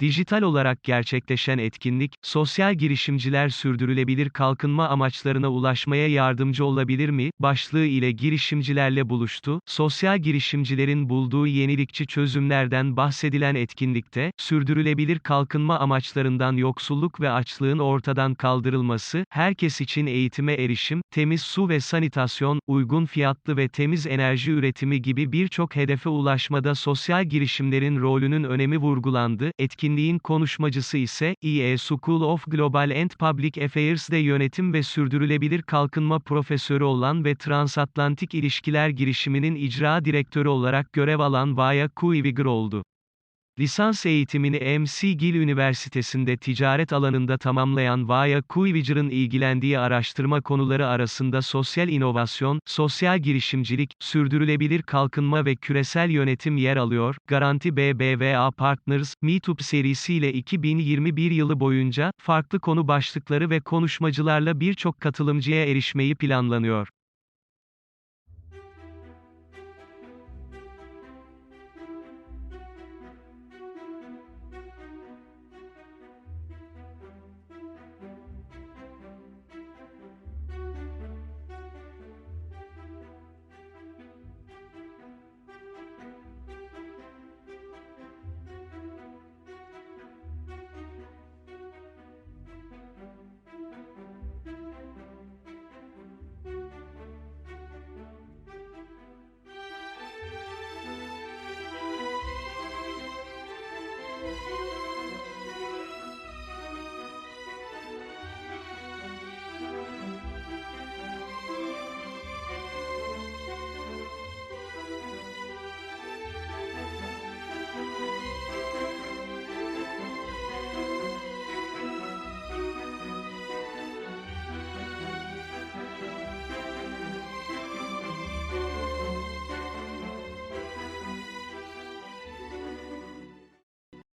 Dijital olarak gerçekleşen etkinlik, sosyal girişimciler sürdürülebilir kalkınma amaçlarına ulaşmaya yardımcı olabilir mi? başlığı ile girişimcilerle buluştu. Sosyal girişimcilerin bulduğu yenilikçi çözümlerden bahsedilen etkinlikte, sürdürülebilir kalkınma amaçlarından yoksulluk ve açlığın ortadan kaldırılması, herkes için eğitime erişim, temiz su ve sanitasyon, uygun fiyatlı ve temiz enerji üretimi gibi birçok hedefe ulaşmada sosyal girişimlerin rolünün önemi vurgulandı. Etkinliğin konuşmacısı ise, EA School of Global and Public Affairs'de yönetim ve sürdürülebilir kalkınma profesörü olan ve Transatlantik İlişkiler girişiminin icra direktörü olarak görev alan Vaya Kuiviger oldu. Lisans eğitimini McGill Üniversitesi'nde ticaret alanında tamamlayan Vaya Kuiviger'ın ilgilendiği araştırma konuları arasında sosyal inovasyon, sosyal girişimcilik, sürdürülebilir kalkınma ve küresel yönetim yer alıyor. Garanti BBVA Partners, Meetup serisiyle 2021 yılı boyunca, farklı konu başlıkları ve konuşmacılarla birçok katılımcıya erişmeyi planlanıyor.